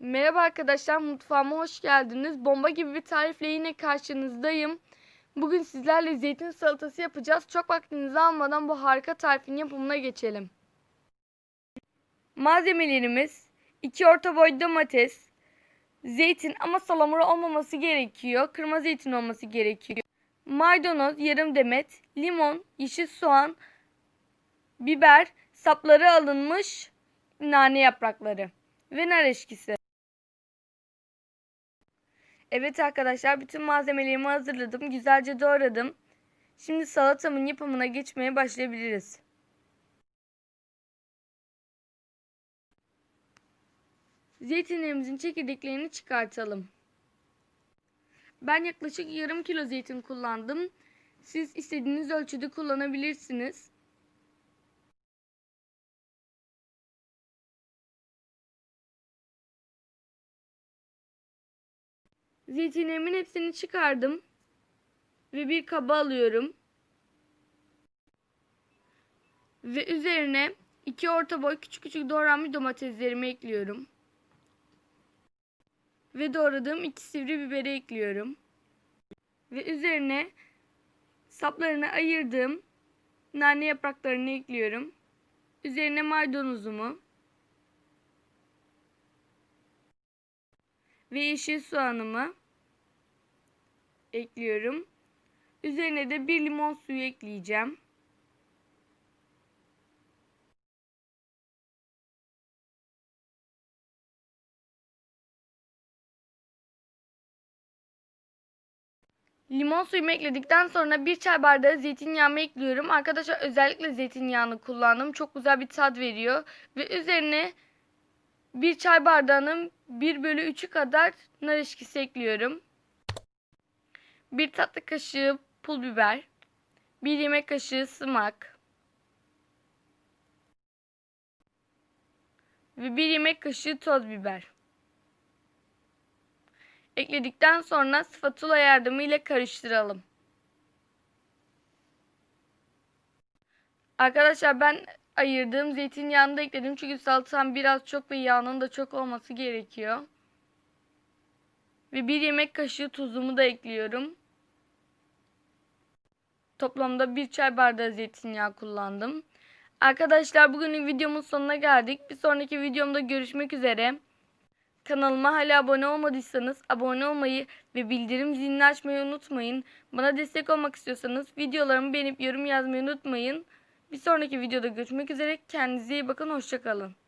Merhaba arkadaşlar, mutfağıma hoş geldiniz. Bomba gibi bir tarifle yine karşınızdayım. Bugün sizlerle zeytin salatası yapacağız. Çok vaktinizi almadan bu harika tarifin yapımına geçelim. Malzemelerimiz 2 orta boy domates, zeytin ama salamura olmaması gerekiyor. Kırmızı zeytin olması gerekiyor. Maydanoz yarım demet, limon, yeşil soğan, biber, sapları alınmış nane yaprakları ve nar eşkisi. Evet arkadaşlar bütün malzemelerimi hazırladım. Güzelce doğradım. Şimdi salatamın yapımına geçmeye başlayabiliriz. Zeytinlerimizin çekirdeklerini çıkartalım. Ben yaklaşık yarım kilo zeytin kullandım. Siz istediğiniz ölçüde kullanabilirsiniz. Zeytinlerimin hepsini çıkardım. Ve bir kaba alıyorum. Ve üzerine iki orta boy küçük küçük doğranmış domateslerimi ekliyorum. Ve doğradığım iki sivri biberi ekliyorum. Ve üzerine saplarını ayırdığım nane yapraklarını ekliyorum. Üzerine maydanozumu ve yeşil soğanımı ekliyorum. Üzerine de bir limon suyu ekleyeceğim. Limon suyumu ekledikten sonra bir çay bardağı zeytinyağımı ekliyorum. Arkadaşlar özellikle zeytinyağını kullandım. Çok güzel bir tat veriyor. Ve üzerine bir çay bardağının 1 bölü 3'ü kadar nar eşkisi ekliyorum. Bir tatlı kaşığı pul biber. Bir yemek kaşığı sımak. Ve bir yemek kaşığı toz biber. Ekledikten sonra spatula yardımıyla karıştıralım. Arkadaşlar ben ayırdığım zeytinyağını da ekledim. Çünkü salatam biraz çok ve yağının da çok olması gerekiyor. Ve bir yemek kaşığı tuzumu da ekliyorum. Toplamda bir çay bardağı zeytinyağı kullandım. Arkadaşlar bugünün videomun sonuna geldik. Bir sonraki videomda görüşmek üzere. Kanalıma hala abone olmadıysanız abone olmayı ve bildirim zilini açmayı unutmayın. Bana destek olmak istiyorsanız videolarımı beğenip yorum yazmayı unutmayın. Bir sonraki videoda görüşmek üzere. Kendinize iyi bakın. Hoşçakalın.